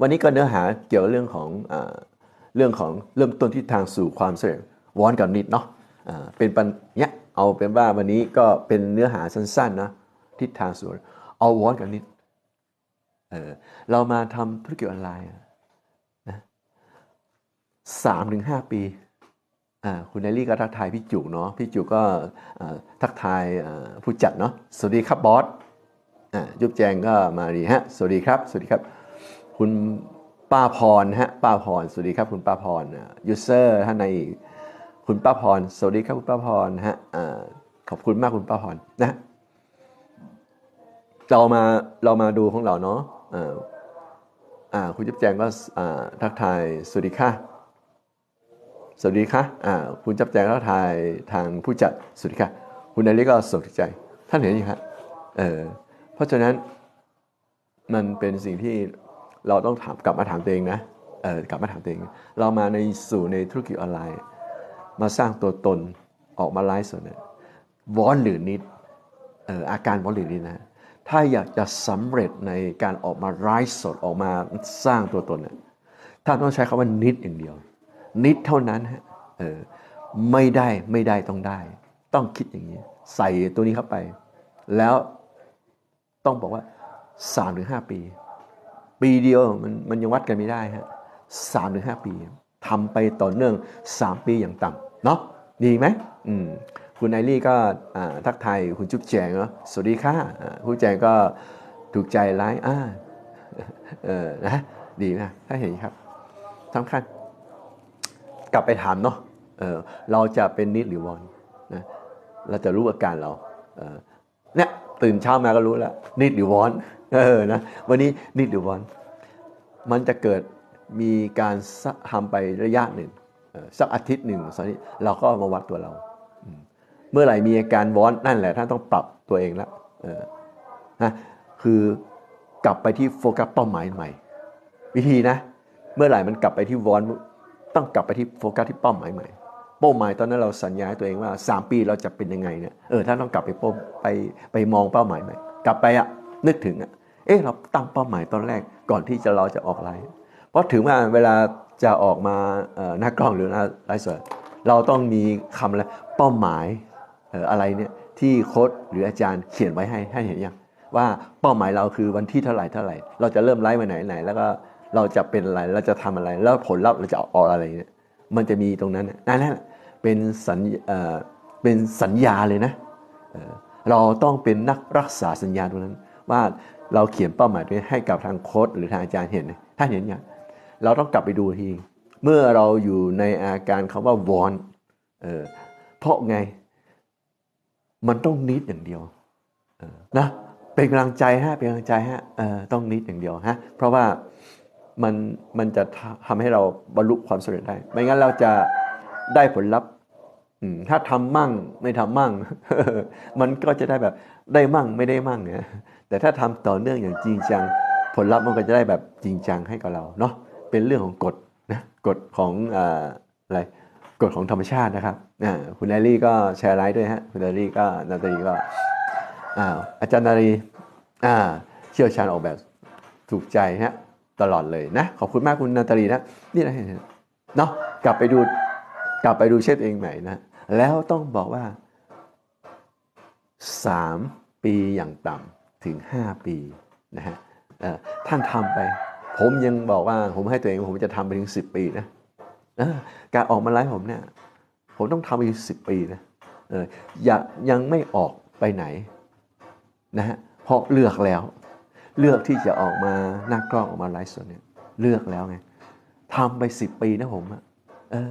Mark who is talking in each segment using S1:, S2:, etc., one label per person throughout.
S1: วันนี้ก็เนื้อหาเกี่ยวกับเรื่องของอเรื่องของเริ่มต้นที่ทางสู่ความสำเร็จวอนกับนิดเนาะเป็นปัญเนี้ยเอาเป็นว่าวันนี้ก็เป็นเนื้อหาสั้นๆนะทิศทางสู่เอาวอนกับนิดเออเรามาทำธุรกิจออนไลน์นะสามถึงห้าปีคุณแอลลี่ก็ทักทายพี่จุเนาะพี่จุก็ทักทายผู้จัดเนาะสวัสดีครับบอสอยุบแจงก็มาดีฮะสวัสดีครับ สวัสดีครับ คุณป้าพรฮะป้าพรสวัสดีครับคุณป้าพรยูเซอร์ท่านในคุณป้าพรสวัสดีครับคุณป้าพรฮะขอบคุณมากคุณป้าพรนะเรามาเรามาดูของเราเนาะอ่าคุณยุบแจงก็อ่าทักทายสวัสดีค่ะสวัสดีค่ะอ่าคุณจับแจงทักทายทางผู้จัดสวัสดีค่ะคุณนายลิก็สวัสดีใจ ท่านเห็นยังครับเออเพราะฉะนั้นมันเป็นสิ่งที่ เราต้องถามกลับมาถามตัวเองนะเออกลับมาถามตัวเอง เรามาในสู่ในธุรกิจออนไลน์ มาสร้างตัวตนออกมาไลฟ์สดเนี่ยวอนหรือนิดเอออาการวอนหรือนิดนะถ้าอยากจะสำเร็จในการออกมาไลฟ์สดออกมาสร้างตัวตนเนี่ยท่านต้องใช้คำว่านิดอย่างเดียว นิดเท่านั้นฮะเออไม่ได้ไม่ได้ต้องได้ ต้องคิดอย่างนี้ ใส่ตัวนี้เข้าไป แล้วต้องบอกว่า3าถึงหปี ปีเดียวมันมันยังวัดกันไม่ได้ฮะสามถึงห้าปีทำไปต่อเนื่อง3ปีอย่างต่ำเนาะดีไหมอืมคุณไอรี่ก็ทักทายคุณจุ๊บแจงเนาะสวัสดีค่ะอ่าคุณแจงก็ถูกใจไลฟ์อ่าเออนะดีนะถ้าเห็นครับสำคัญกลับไปถามเนาะเออเราจะเป็นนิดหรือวอนนะเราจะรู้อาการเราเออเนี่ย ตื่นเช้ามาก็รู้แล้วนิดหรือวอนเออนะวันนี้นิดหรือวอนมันจะเกิดมีการทำไประยะหนึ่งสักอาทิตย์หนึ่งสองอาทิตย์เราก็มาวัดตัวเรา เมื่อไหร่มีอาการวอนนั่นแหละท่านต้องปรับตัวเองแล้วนะคือกลับไปที่โฟกัสเป้าหมายใหม่ วิธีนะ เมื่อไหร่มันกลับไปที่วอนต้องกลับไปที่โฟกัสที่เป้าหมายใหม่ เป้าหมายตอนนั้นเราสัญญาให้ตัวเองว่า 3 ปีเราจะเป็นยังไงเนี่ยเออถ้าต้องกลับไปเป้าไปไปมองเป้าหมายใหม่กลับไปอะนึกถึงอะเอ๊ะเราตั้งเป้าหมายตอนแรกก่อนที่จะเราจะออกไลฟ์เพราะถึงว่าเวลาจะออกมาเอ่อหน้ากล้องหรือหน้าไลฟ์สดเราต้องมีคำอะไรเป้าหมายเอออะไรเนี่ยที่โค้ดหรืออาจารย์เขียนไว้ให้ให้เห็นยังว่าเป้าหมายเราคือวันที่เท่าไหร่เท่าไหร่ เราจะเริ่มไลฟ์วันไหนไหน แล้วก็เราจะเป็นอะไรเราจะทำอะไร แล้วผลลัพธ์เราจะออกอะไรเนี่ย มันจะมีตรงนั้นนั่นแหละเป็นสัญเป็นสัญญาเลยนะเราต้องเป็นนักรักษาสัญญาตรงนั้น ว่าเราเขียนเป้าหมายไว้ให้กับทางโค้ดหรือทางอาจารย์เห็นถ้าเห็นอย่างเราต้องกลับไปดูทีเมื่อเราอยู่ในอาการคำว่าวอนเออเพราะไงมันต้องนิดอย่างเดียวนะเป็นกำลังใจฮะเป็นกำลังใจฮะต้องนิดอย่างเดียวฮะเพราะว่า มันมันจะทำให้เราบรรลุความสำเร็จได้ ไม่งั้นเราจะได้ผลลัพธ์ถ้าทำมั่งไม่ทำมั่ง มันก็จะได้แบบได้มั่งไม่ได้มั่งเนี่ยแต่ถ้าทำต่อเนื่องอย่างจริงจัง ผลลัพธ์มันก็จะได้แบบจริงจังให้กับเราเนาะเป็นเรื่องของกฎนะกฎของอ่าอะไรกฎของธรรมชาตินะครับอ่าคุณแอลลี่ก็แชร์ไลฟ์ด้วยฮะคุณแอลลี่ก็นาตาลีก็อ่าอาจารย์นารีอ่าเชี่ยวชาญออกแบบถูกใจฮะ ตลอดเลยนะ ขอบคุณมากคุณนาตาลีนะนี่นะเนาะกลับไปดูกลับไปดูเชฟเองใหม่นะแล้วต้องบอกว่า 3 ปีอย่างต่ำถึง 5 ปีนะฮะท่านทำไป ผมยังบอกว่าผมให้ตัวเองผมจะทำไปถึง 10 ปีนะการออกมาไลฟ์ผมเนี่ยผมต้องทำไปถึง 10 ปีนะอย่ายังไม่ออกไปไหนนะฮะพราะเลือกแล้ว เลือกที่จะออกมาหน้ากล้องออกมาไลฟ์สดเนี่ยเลือกแล้วไงทำไป10ปีนะผมอะเออ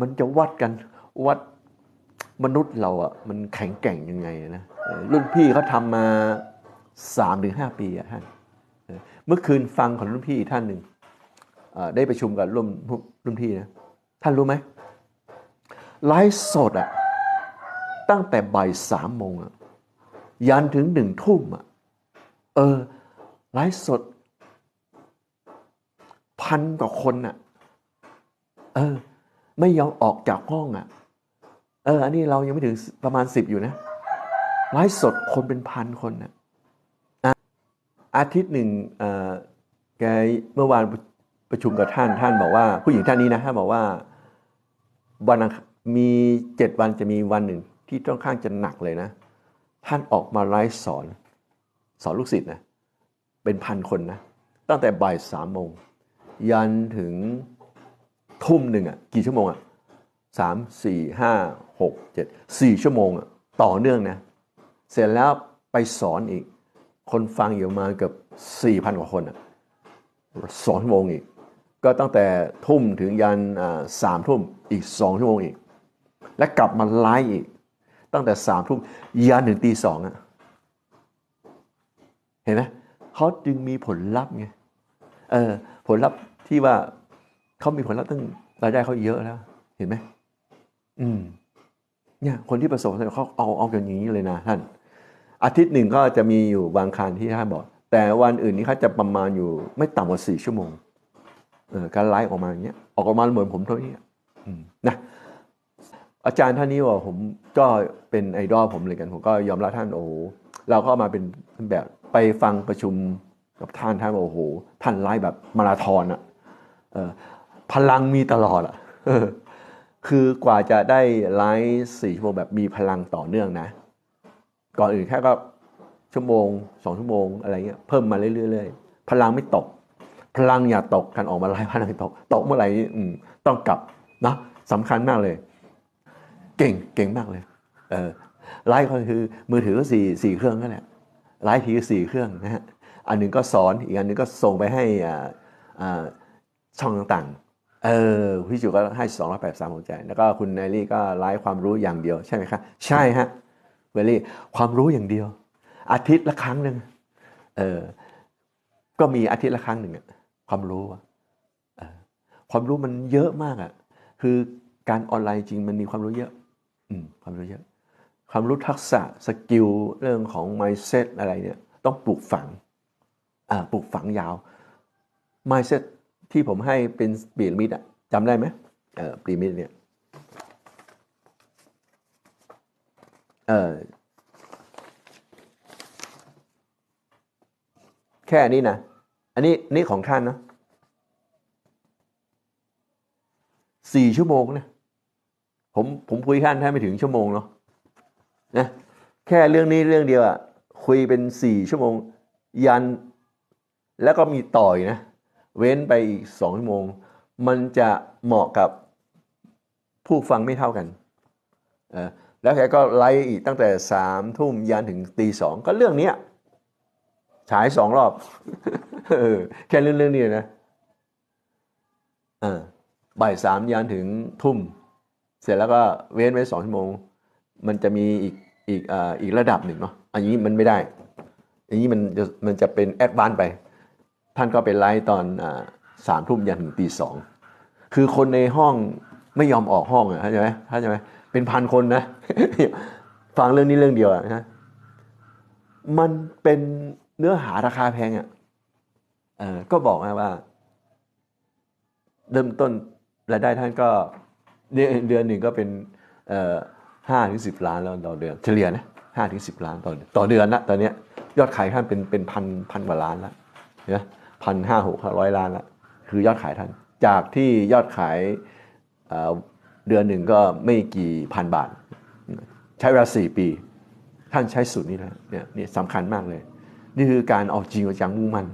S1: มันจะวัดกันวัดมนุษย์เราอะมันแข็งแกร่งยังไงนะรุ่นพี่เขาทำมา3ามถึงห้าปีอะท่านเมื่อคืนฟังของรุ่นพี่ท่านหนึ่งได้ประชุมกับรุ่นรุ่นพี่นะท่านรู้ไหมไลฟ์สดอะตั้งแต่บ่ายสามโมงอะยันถึงหนึ่งทุ่มอะ เออไลฟ์สด พันกว่าคนอะ เออ ไม่ยอมออกจากห้องอะ เออ อันนี้เรายังไม่ถึงประมาณสิบอยู่นะไลฟ์สดคนเป็นพันคนน่ะอาทิตย์หนึ่งเออแกเมื่อวานประชุมกับท่านท่านบอกว่า ผู้หญิงท่านนี้นะท่านบอกว่าวันมีเจ็ดวันจะมีวันหนึ่ง ที่ค่อนข้างจะหนักเลยนะ ท่านออกมาไลฟ์สอน สอนลูกศิษย์นะเป็นพันคนนะตั้งแต่บ่ายสามโมงยันถึงทุ่มหนึ่งอะกี่ชั่วโมงอะสามสี่ห้าหกเจ็ดสี่ชั่วโมงอะต่อเนื่องนะเสร็จแล้วไปสอนอีก คนฟังอยู่มาเกือบสี่พันกว่าคนอะสองชั่วโมงอีก ก็ตั้งแต่ทุ่มถึงยันสามทุ่มอีกสองชั่วโมงอีก และกลับมาไลฟ์อีก ตั้งแต่สามทุ่มยันถึงตีสองอะ เห็นไหมเขาจึงมีผลลัพธ์ไงเออผลลัพธ์ที่ว่าเขามีผลลัพธ์ตั้งรายได้เขาเยอะแล้ว เห็นไหมอืม เนี่ย คนที่ประสบความสำเร็จเขาเอาเอากันอย่างนี้เลยนะท่าน อาทิตย์หนึ่งก็จะมีอยู่บางคันที่ท่านบอก แต่วันอื่นนี้เขาจะประมาณอยู่ไม่ต่ำกว่าสี่ชั่วโมงเออการไลฟ์ออกมาอย่างเงี้ยออกมาเหมือนผมเท่านี้อะอืมนะอาจารย์ท่านนี้ว่าผมก็เป็นไอดอลผมเลยกัน ผมก็ยอมรับท่านโอ้โหเราก็มาเป็นแบบ ไปฟังประชุมกับท่านท่านบอกโอ้โห ท่านไลฟ์แบบมาราธอนอะพลังมีตลอดอะคือกว่าจะได้ไลฟ์สี่ชั่วโมงแบบมีพลังต่อเนื่องนะ ก่อนอื่นแค่ก็ชั่วโมงสองชั่วโมงอะไรเงี้ยเพิ่มมาเรื่อยๆพลังไม่ตก พลังอย่าตกกันออกมาไล่พลังตก ตกเมื่อไหร่ต้องกลับนะสำคัญมากเลย เก่งเก่งมากเลย เออไลฟ์ก็คือมือถือก็สี่สี่เครื่องนั่นแหละ ไลฟ์ทีก็สี่เครื่องนะฮะอันหนึ่งก็สอนอีกอันหนึ่งก็ส่งไปให้ช่องต่างๆ เออพี่จุก็ให้สองร้อยแปดสามหัวใจ แล้วก็คุณไนลี่ก็ไลฟ์ความรู้อย่างเดียวใช่ไหมครับใช่ฮะเวลี่ความรู้อย่างเดียว อาทิตย์ละครั้งหนึ่งเออก็มีอาทิตย์ละครั้งหนึ่งอะความรู้อะความรู้มันเยอะมากอะคือการออนไลน์จริงมันมีความรู้เยอะ อืมความรู้เยอะ ความรู้ทักษะสกิลเรื่องของ mindset อะไรเนี่ยต้องปลูกฝังอ่าปลูกฝังยาว mindset ที่ผมให้เป็นปีรมิดอะจำได้ไหมเออปีรมิดเนี่ยเออแค่นี้นะ อันนี้นี่ของท่านนะสี่ชั่วโมงนะผมผมคุยท่านแค่ไม่ถึงชั่วโมงเนาะ นะแค่เรื่องนี้เรื่องเดียวอะคุยเป็นสี่ชั่วโมง ยันแล้วก็มีต่อยนะ เว้นไปอีกสองชั่วโมง มันจะเหมาะกับผู้ฟังไม่เท่ากันเออแล้วแกก็ไล่อีกตั้งแต่สามทุ่มยันถึงตีสองก็เรื่องเนี้ยฉายสองรอบออแค่เรื่องเรื่องนี้นะอ่าบ่ายสามยันถึงทุ่ม เสร็จแล้วก็เว้นไว้สองชั่วโมง มันจะมีอีกอีกอ่าอีกระดับหนึ่งเนาะอันนี้มันไม่ได้ อันนี้มันจะมันจะเป็นแอดวานไป ท่านก็ไปไลฟ์ตอนอ่าสามทุ่มยันถึงตีสองคือคนในห้องไม่ยอมออกห้องอะเข้าใจไหมเข้าใจไหมเป็นพันคนนะ ฟังเรื่องนี้เรื่องเดียวอะนะมันเป็นเนื้อหาราคาแพงอะเออก็บอกนะว่า เริ่มต้นรายได้ท่านก็เดือนเดือนหนึ่งก็เป็นเอ่อ ห้าถึงสิบล้านแล้วต่อเดือน เฉลี่ยนะห้าถึงสิบล้านต่อต่อเดือนละตอนนี้ยอดขายท่านเป็นเป็นพันพันกว่าล้านละนะพันห้าหกร้อยล้านละคือยอดขายท่าน จากที่ยอดขายเดือนหนึ่งก็ไม่กี่พันบาท ใช้เวลาสี่ปี ท่านใช้สูตรนี้แล้วเนี่ยนี่สำคัญมากเลย นี่คือการเอาจริงเอาจังมุ่งมัน